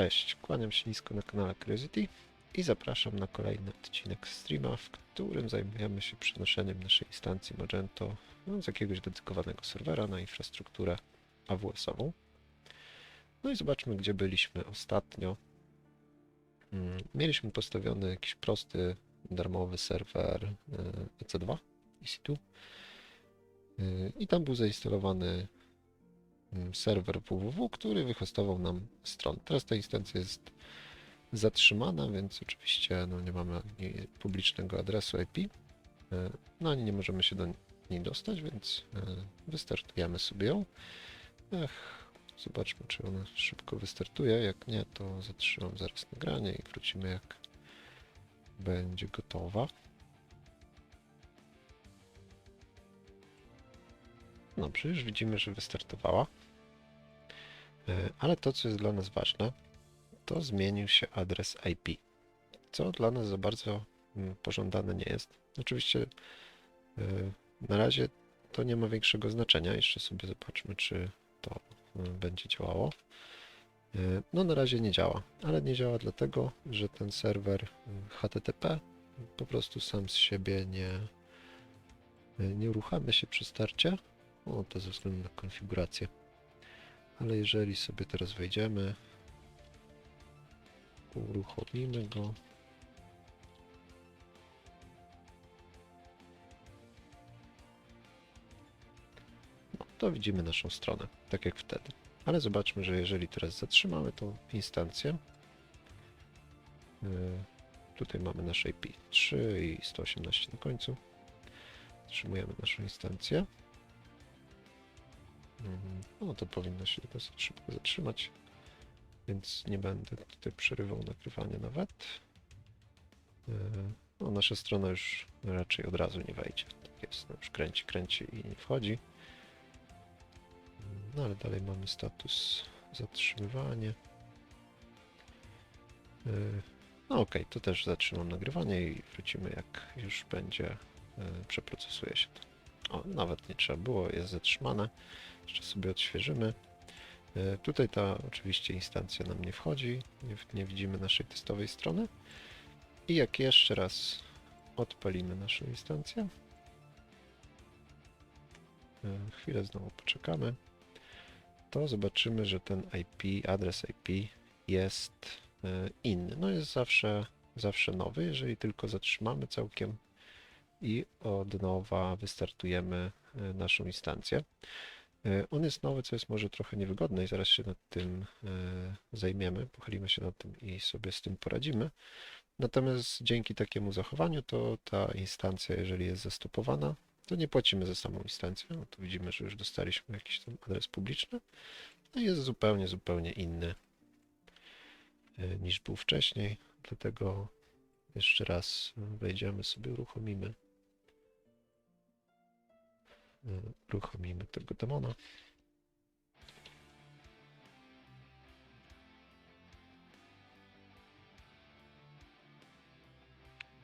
Cześć, kłaniam się nisko na kanale Curiosity i zapraszam na kolejny odcinek streama, w którym zajmujemy się przenoszeniem naszej instancji Magento no, z jakiegoś dedykowanego serwera na infrastrukturę AWS-ową. No i zobaczmy, gdzie byliśmy ostatnio. Mm, Mieliśmy postawiony jakiś prosty, darmowy serwer e, EC2, EC2 y, i tam był zainstalowany serwer www, który wyhostował nam stronę. Teraz ta instancja jest zatrzymana, więc oczywiście no, nie mamy publicznego adresu IP, e, no nie możemy się do niej dostać, więc e, wystartujemy sobie ją. Ech, zobaczmy, czy ona szybko wystartuje. Jak nie, to zatrzymam zaraz nagranie i wrócimy, jak będzie gotowa. Dobrze, już widzimy, że wystartowała. E, Ale to, co jest dla nas ważne, to zmienił się adres IP, co dla nas za bardzo mm, pożądane nie jest. Oczywiście e, na razie to nie ma większego znaczenia. Jeszcze sobie zobaczmy, czy to e, będzie działało. E, No na razie nie działa, ale nie działa dlatego, że ten serwer mm, HTTP po prostu sam z siebie nie, nie uruchamia się przy starcie. O, to ze względu na konfigurację. Ale jeżeli sobie teraz wejdziemy, uruchomimy go. No, to widzimy naszą stronę, tak jak wtedy. Ale zobaczmy, że jeżeli teraz zatrzymamy tą instancję, yy, tutaj mamy nasze IP 3 i 118 na końcu. Zatrzymujemy naszą instancję. Mhm. No to powinno się dosyć szybko zatrzymać, więc nie będę tutaj przerywał nagrywania nawet. Yy, No, nasza strona już raczej od razu nie wejdzie. Tak jest, no już kręci, kręci i nie wchodzi. No ale dalej mamy status zatrzymywanie. Yy, No okej, to też zatrzymam nagrywanie i wrócimy jak już będzie, yy, przeprocesuje się to. O, nawet nie trzeba było, jest zatrzymane. Jeszcze sobie odświeżymy. E, Tutaj ta oczywiście instancja nam nie wchodzi, nie, nie widzimy naszej testowej strony. I jak jeszcze raz odpalimy naszą instancję, e, chwilę znowu poczekamy, to zobaczymy, że ten IP, adres IP jest e, inny. No jest zawsze, zawsze nowy, jeżeli tylko zatrzymamy całkiem i od nowa wystartujemy naszą instancję. E, On jest nowy, co jest może trochę niewygodne i zaraz się nad tym e, zajmiemy, pochylimy się nad tym i sobie z tym poradzimy. Natomiast dzięki takiemu zachowaniu to ta instancja, jeżeli jest zastopowana, to nie płacimy za samą instancję. No tu widzimy, że już dostaliśmy jakiś tam adres publiczny. No jest zupełnie, zupełnie inny e, niż był wcześniej. Dlatego jeszcze raz wejdziemy sobie, uruchomimy uruchomimy tego demona.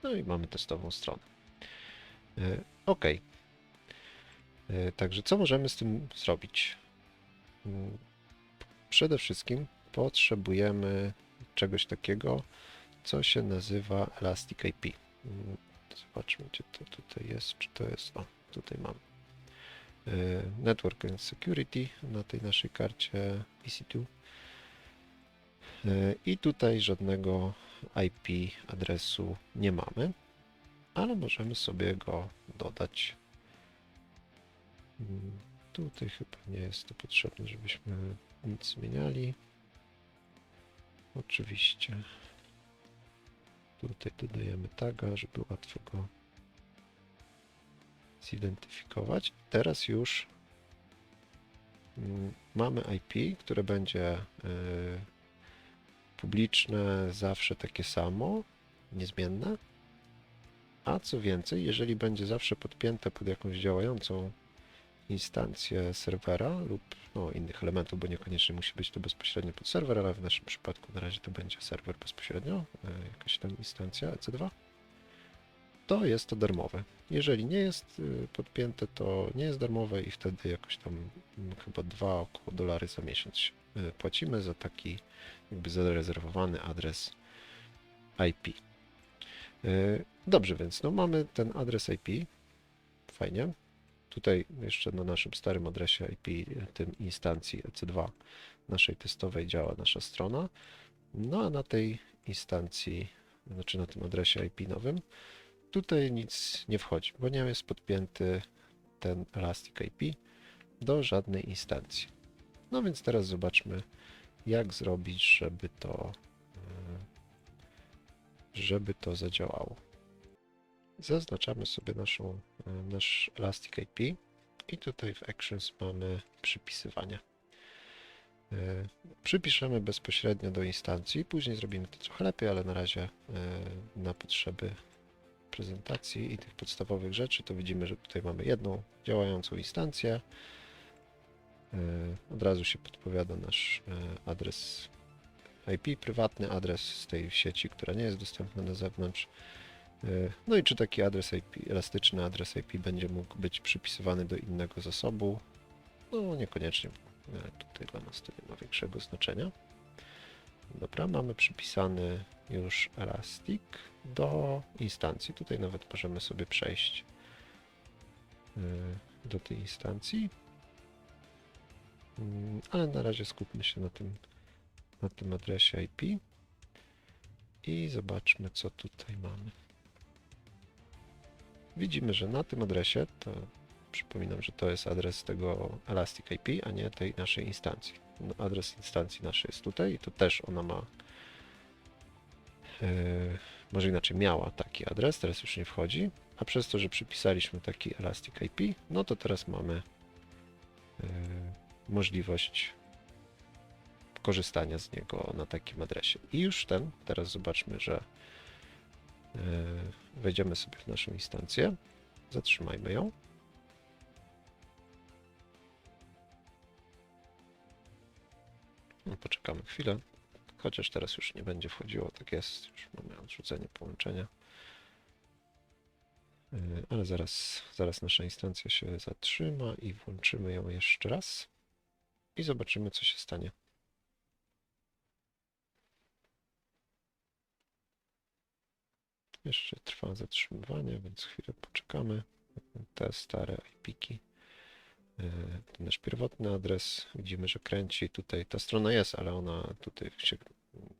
No i mamy testową stronę. E, OK. E, Także co możemy z tym zrobić? Mm, Przede wszystkim potrzebujemy czegoś takiego, co się nazywa Elastic IP. Mm, Zobaczmy, gdzie to tutaj jest, czy to jest. O, tutaj mamy. E, Network and Security na tej naszej karcie EC2. E, I tutaj żadnego IP adresu nie mamy, ale możemy sobie go dodać. Mm, Tutaj chyba nie jest to potrzebne, żebyśmy nic zmieniali. Oczywiście tutaj dodajemy taga, żeby łatwo go zidentyfikować. Teraz już mm, mamy IP, które będzie y, publiczne, zawsze takie samo, niezmienne. A co więcej, jeżeli będzie zawsze podpięte pod jakąś działającą instancję serwera lub no, innych elementów, bo niekoniecznie musi być to bezpośrednio pod serwer, ale w naszym przypadku na razie to będzie serwer bezpośrednio, y, jakaś tam instancja EC2 to jest to darmowe. Jeżeli nie jest y, podpięte, to nie jest darmowe i wtedy jakoś tam mm, chyba dwa około dolary za miesiąc y, płacimy za taki jakby zarezerwowany adres IP. Y, Dobrze, więc no mamy ten adres IP. Fajnie. Tutaj jeszcze na naszym starym adresie IP, tym instancji EC2 naszej testowej działa nasza strona. No a na tej instancji, znaczy na tym adresie IP nowym, tutaj nic nie wchodzi, bo nie jest podpięty ten Elastic IP do żadnej instancji. No więc teraz zobaczmy, jak zrobić, żeby to, e, żeby to zadziałało. Zaznaczamy sobie naszą, e, nasz Elastic IP i tutaj w Actions mamy przypisywanie. E, Przypiszemy bezpośrednio do instancji, później zrobimy to trochę lepiej, ale na razie na potrzeby prezentacji i tych podstawowych rzeczy, to widzimy, że tutaj mamy jedną działającą instancję. E, Od razu się podpowiada nasz e, adres IP, prywatny adres z tej sieci, która nie jest dostępna na zewnątrz. E, No i czy taki adres IP, elastyczny adres IP będzie mógł być przypisywany do innego zasobu? No niekoniecznie. Tutaj dla nas to nie ma większego znaczenia. Dobra, mamy przypisany już Elastic do instancji. Tutaj nawet możemy sobie przejść y, do tej instancji. Mm, Ale na razie skupmy się na tym, na tym adresie IP i zobaczmy, co tutaj mamy. Widzimy, że na tym adresie, to przypominam, że to jest adres tego Elastic IP, a nie tej naszej instancji. No, adres instancji naszej jest tutaj i to też ona ma Yy, może inaczej miała taki adres, teraz już nie wchodzi, a przez to, że przypisaliśmy taki Elastic IP, no to teraz mamy yy, możliwość korzystania z niego na takim adresie. I już ten, teraz zobaczmy, że yy, wejdziemy sobie w naszą instancję, zatrzymajmy ją. No, poczekamy chwilę. Chociaż teraz już nie będzie wchodziło, tak jest, już mamy odrzucenie połączenia. Yy, Ale zaraz, zaraz nasza instancja się zatrzyma i włączymy ją jeszcze raz i zobaczymy, co się stanie. Jeszcze trwa zatrzymywanie, więc chwilę poczekamy. Te stare IP-ki. Ten nasz pierwotny adres, widzimy, że kręci. Tutaj ta strona jest, ale ona tutaj się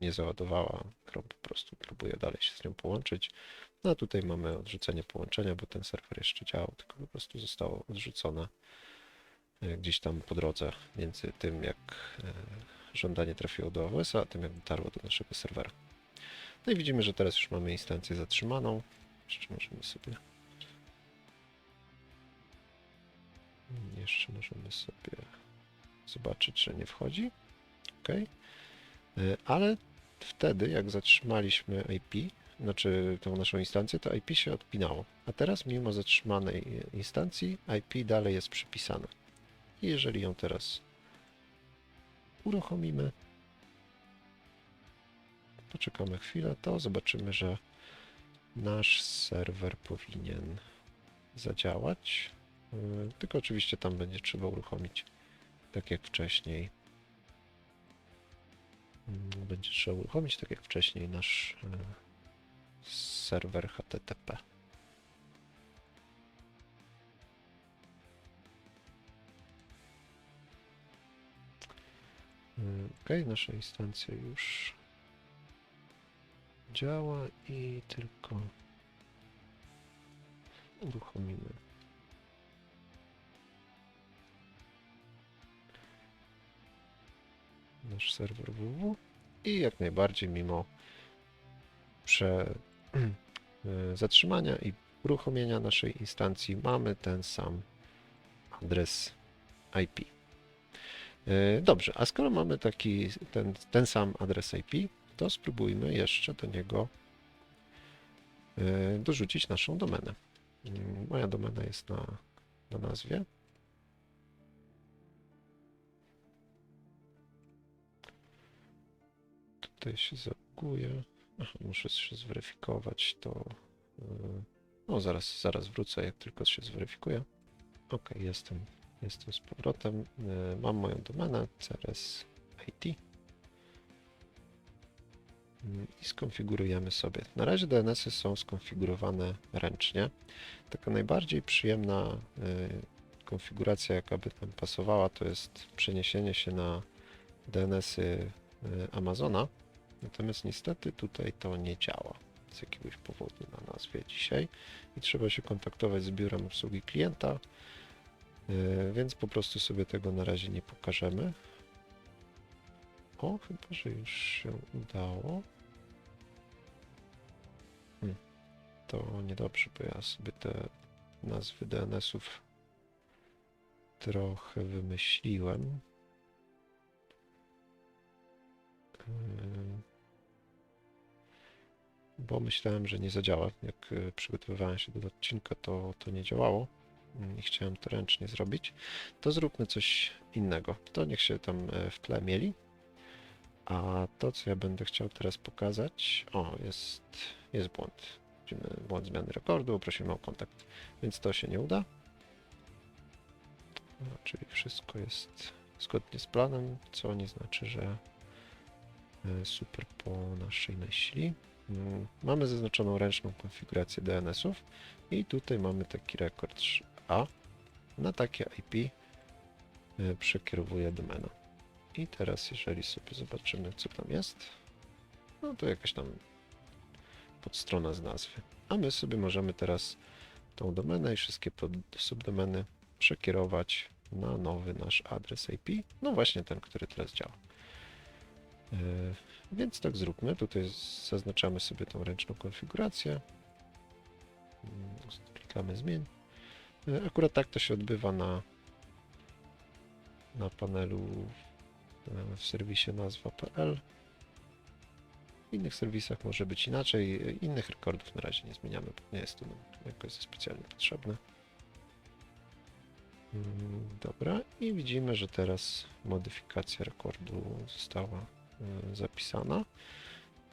nie załadowała. Chrome po prostu próbuje dalej się z nią połączyć. No a tutaj mamy odrzucenie połączenia, bo ten serwer jeszcze działał, tylko po prostu zostało odrzucone e, gdzieś tam po drodze między tym, jak e, żądanie trafiło do AWS-a, a tym, jak dotarło do naszego serwera. No i widzimy, że teraz już mamy instancję zatrzymaną. Jeszcze możemy sobie jeszcze możemy sobie zobaczyć, że nie wchodzi. OK. Ale wtedy, jak zatrzymaliśmy IP, znaczy tą naszą instancję, to IP się odpinało. A teraz, mimo zatrzymanej instancji, IP dalej jest przypisane. I jeżeli ją teraz uruchomimy, poczekamy chwilę, to zobaczymy, że nasz serwer powinien zadziałać. Yy, Tylko oczywiście tam będzie trzeba uruchomić, tak jak wcześniej. Mm, Będzie trzeba uruchomić, tak jak wcześniej, nasz yy, serwer HTTP. Ok, nasza instancja już działa i tylko uruchomimy nasz serwer www i jak najbardziej mimo prze, e, zatrzymania i uruchomienia naszej instancji mamy ten sam adres IP. E, Dobrze, a skoro mamy taki ten, ten sam adres IP, to spróbujmy jeszcze do niego e, dorzucić naszą domenę. Mm, Moja domena jest na, na nazwie. Tutaj się zaloguje. Aha, muszę się zweryfikować to. e, No, zaraz, zaraz wrócę, jak tylko się zweryfikuję. Ok, jestem, jestem z powrotem. E, Mam moją domenę CRS IT. Mm, I skonfigurujemy sobie. Na razie DNS-y są skonfigurowane ręcznie. Taka najbardziej przyjemna konfiguracja, jaka by tam pasowała, to jest przeniesienie się na DNS-y Amazona. Natomiast niestety tutaj to nie działa z jakiegoś powodu na nazwie dzisiaj i trzeba się kontaktować z biurem obsługi klienta, y, więc po prostu sobie tego na razie nie pokażemy. O, chyba, że już się udało. Hmm. To niedobrze, bo ja sobie te nazwy DNS-ów trochę wymyśliłem. Bo myślałem, że nie zadziała. Jak y, przygotowywałem się do odcinka, to, to nie działało mm, i chciałem to ręcznie zrobić. To zróbmy coś innego. To niech się tam e, w tle mieli. A to, co ja będę chciał teraz pokazać, o, jest, jest błąd. Widzimy błąd zmiany rekordu, prosimy o kontakt, więc to się nie uda. No, czyli wszystko jest zgodnie z planem, co nie znaczy, że e, super po naszej myśli. Mm, Mamy zaznaczoną ręczną konfigurację DNS-ów i tutaj mamy taki rekord A. Na takie IP e, przekierowuje domena. I teraz, jeżeli sobie zobaczymy, co tam jest, no to jakaś tam podstrona z nazwy. A my sobie możemy teraz tą domenę i wszystkie subdomeny przekierować na nowy nasz adres IP. No właśnie ten, który teraz działa. Yy, Więc tak zróbmy. Tutaj zaznaczamy sobie tą ręczną konfigurację. Mm, Klikamy zmień. Yy, Akurat tak to się odbywa na, na panelu w serwisie nazwa.pl. W innych serwisach może być inaczej. Innych rekordów na razie nie zmieniamy, bo nie jest to nam jakoś specjalnie potrzebne. Mm, Dobra, i widzimy, że teraz modyfikacja rekordu została e, zapisana,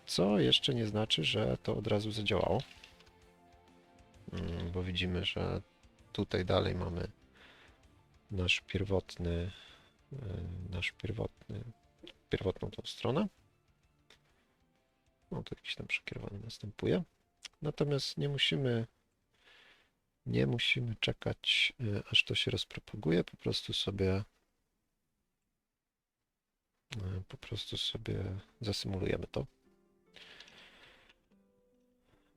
co jeszcze nie znaczy, że to od razu zadziałało, Mm, bo widzimy, że tutaj dalej mamy nasz pierwotny e, nasz pierwotny, pierwotną tą stronę. No to jakiś tam przekierowany następuje. Natomiast nie musimy nie musimy czekać, e, aż to się rozpropaguje. Po prostu sobie po prostu sobie zasymulujemy to.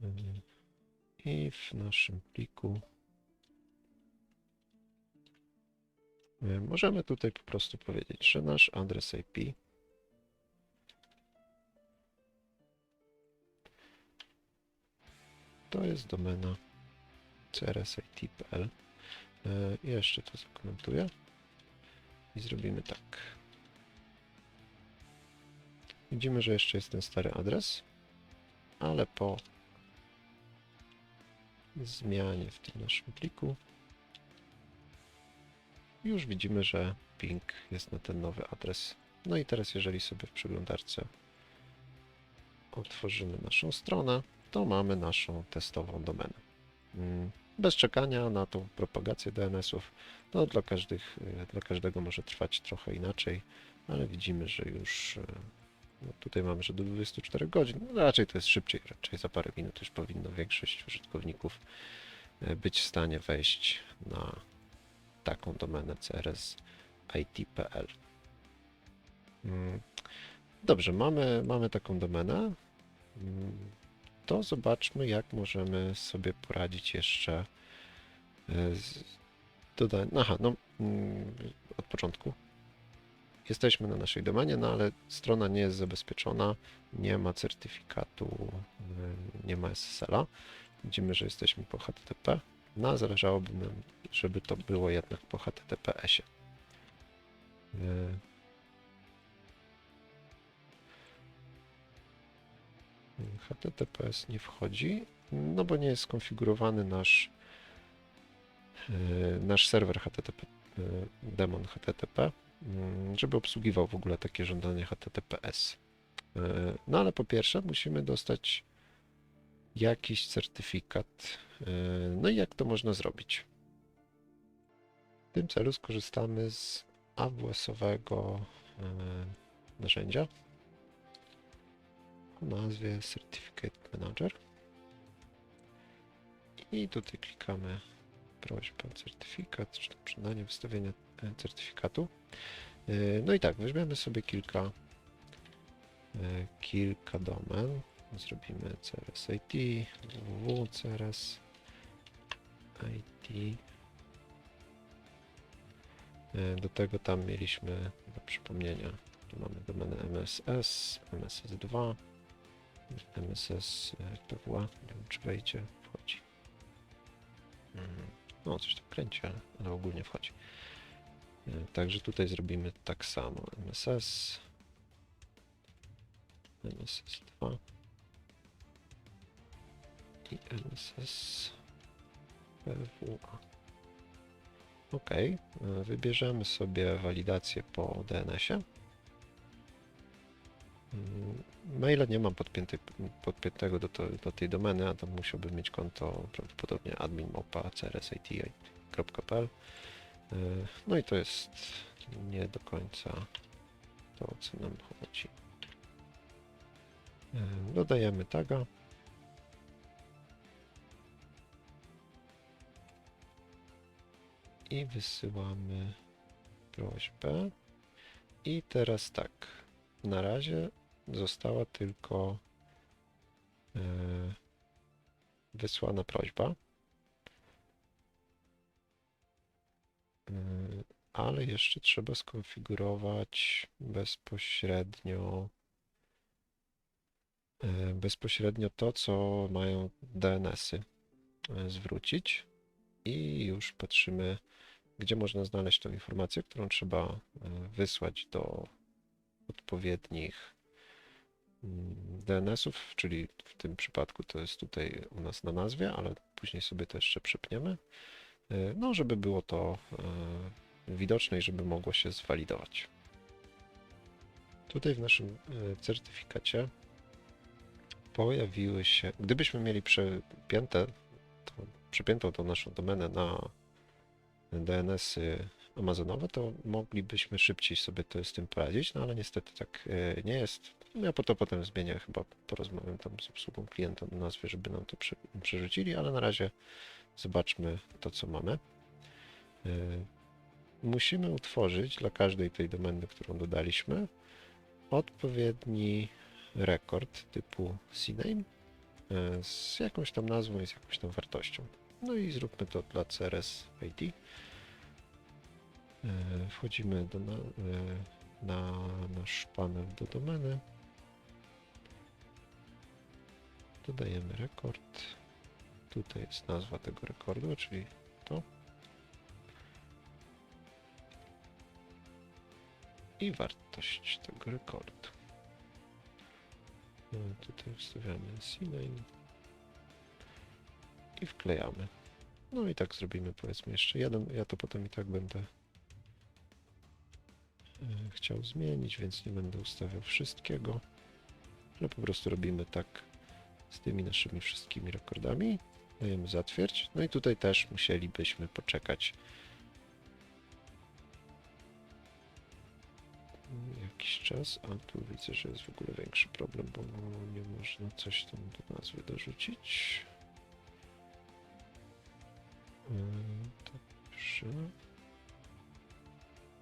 E, I w naszym pliku E, Możemy tutaj po prostu powiedzieć, że nasz adres IP to jest domena crsit.pl. E, Jeszcze to zakomentuję i zrobimy tak. Widzimy, że jeszcze jest ten stary adres, ale po zmianie w tym naszym pliku już widzimy, że ping jest na ten nowy adres. No i teraz, jeżeli sobie w przeglądarce otworzymy naszą stronę, to mamy naszą testową domenę. Mm, Bez czekania na tą propagację DNS-ów, to dla, każdych, dla każdego może trwać trochę inaczej, ale widzimy, że już y, no tutaj mamy, że do 24 godzin, no raczej to jest szybciej, raczej za parę minut już powinno większość użytkowników y, być w stanie wejść na taką domenę crsit.pl. Mm, Dobrze, mamy, mamy taką domenę. Mm, To zobaczmy, jak możemy sobie poradzić jeszcze e, z dodaniem. Aha, no mm, od początku. Jesteśmy na naszej domenie, no ale strona nie jest zabezpieczona, nie ma certyfikatu, nie ma SSL-a. Widzimy, że jesteśmy po HTTP. No, zależałoby nam, żeby to było jednak po HTTPS-ie. Y, HTTPS nie wchodzi, no bo nie jest skonfigurowany nasz y, nasz serwer HTTP, y, demon HTTP, żeby obsługiwał w ogóle takie żądanie HTTPS. Y, No ale po pierwsze musimy dostać jakiś certyfikat. y, No i jak to można zrobić? W tym celu skorzystamy z AWS-owego y, narzędzia o nazwie Certificate Manager. I tutaj klikamy prośba o certyfikat, czy tam przydanie wystawienia e, certyfikatu. E, No i tak, weźmiemy sobie kilka e, kilka domen. Zrobimy CRS IT, www, CRS IT. E, Do tego tam mieliśmy do przypomnienia, tu mamy domenę MSS, MSS2, MSS PWA, nie wiem czy wejdzie, wchodzi. Mm, No coś tam kręci, ale, ale ogólnie wchodzi. E, Także tutaj zrobimy tak samo. MSS, MSS2 i MSS PWA. OK, e, wybierzemy sobie walidację po DNS-ie. Mm, Maila nie mam podpięty, podpiętego do, to, do tej domeny, a tam musiałbym mieć konto prawdopodobnie admin małpa crsit.pl. E, No i to jest nie do końca to, o co nam chodzi. E, Dodajemy taga. I wysyłamy prośbę. I teraz tak. Na razie została tylko e, wysłana prośba. Ale jeszcze trzeba skonfigurować bezpośrednio e, bezpośrednio to, co mają DNS-y e, zwrócić. I już patrzymy, gdzie można znaleźć tą informację, którą trzeba e, wysłać do odpowiednich mm, DNS-ów, czyli w tym przypadku to jest tutaj u nas na nazwie, ale później sobie to jeszcze przypniemy, no żeby było to e, widoczne i żeby mogło się zwalidować. Tutaj w naszym e, certyfikacie pojawiły się, gdybyśmy mieli przepięte, to, przepiętą tą naszą domenę na DNS-y amazonowe, to moglibyśmy szybciej sobie to z tym poradzić, no ale niestety tak nie jest. Ja po to potem zmienię, chyba porozmawiam tam z obsługą klienta na nazwie, żeby nam to prze, przerzucili, ale na razie zobaczmy to, co mamy. E, Musimy utworzyć dla każdej tej domeny, którą dodaliśmy, odpowiedni rekord typu CNAME e, z jakąś tam nazwą i z jakąś tam wartością. No i zróbmy to dla CRS ID. E, Wchodzimy do na, na nasz panel do domeny. Dodajemy rekord. Tutaj jest nazwa tego rekordu, czyli to. I wartość tego rekordu. E, Tutaj wstawiamy CNAME i wklejamy. No i tak zrobimy powiedzmy jeszcze jeden. Ja to potem i tak będę e, chciał zmienić, więc nie będę ustawiał wszystkiego. Ale po prostu robimy tak z tymi naszymi wszystkimi rekordami. Dajemy zatwierdź. No i tutaj też musielibyśmy poczekać jakiś czas. A tu widzę, że jest w ogóle większy problem, bo nie można coś tam do nazwy dorzucić. Dobrze.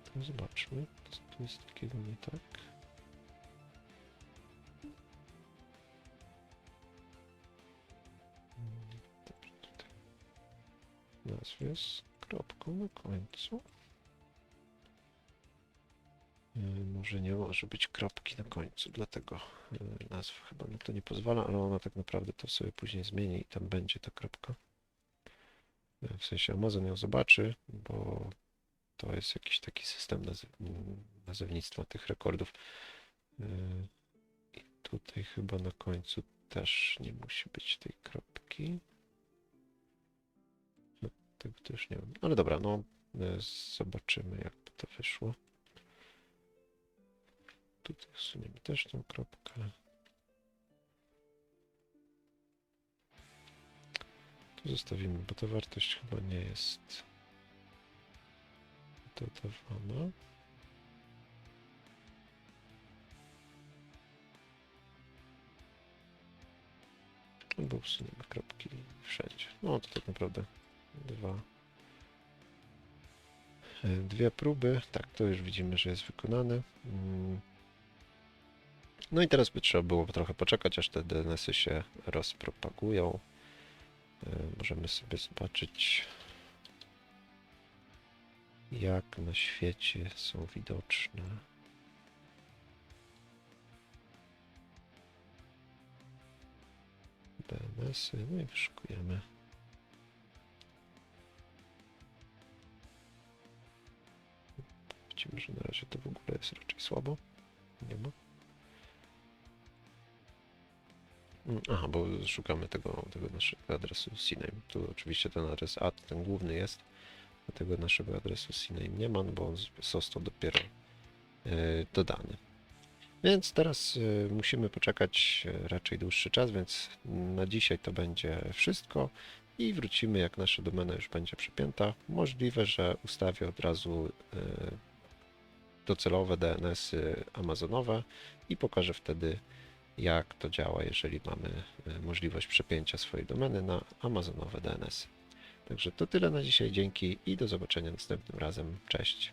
To zobaczmy, co tu jest takiego nie tak. Nazwie z kropką na końcu. Yy, Może nie może być kropki na końcu, dlatego yy, nazwa chyba na to nie pozwala, ale ona tak naprawdę to sobie później zmieni i tam będzie ta kropka. Yy, W sensie Amazon ją zobaczy, bo to jest jakiś taki system nazewnictwa tych rekordów. I tutaj chyba na końcu też nie musi być tej kropki. Tego to nie wiem. No ale dobra, no e, zobaczymy jak to wyszło. Tutaj usuniemy też tą kropkę. Tu zostawimy, bo ta wartość chyba nie jest dodawana. No Albo usuniemy kropki wszędzie. No to tak naprawdę dwa. e, Dwie próby. Tak, to już widzimy, że jest wykonane. Mm. No i teraz by trzeba było trochę poczekać, aż te DNS-y się rozpropagują. E, Możemy sobie zobaczyć, jak na świecie są widoczne. DNS-y, no i wyszukujemy. Widzimy, że na razie to w ogóle jest raczej słabo. Nie ma. Mm, Aha, bo szukamy tego, tego naszego adresu CNAME. Tu oczywiście ten adres ad, ten główny jest, dlatego naszego adresu CNAME nie ma, bo on został dopiero e, dodany. Więc teraz e, musimy poczekać e, raczej dłuższy czas, więc na dzisiaj to będzie wszystko i wrócimy jak nasza domena już będzie przepięta. Możliwe, że ustawię od razu docelowe DNS-y amazonowe i pokażę wtedy jak to działa, jeżeli mamy e, możliwość przepięcia swojej domeny na amazonowe DNS. Także to tyle na dzisiaj, dzięki i do zobaczenia następnym razem. Cześć.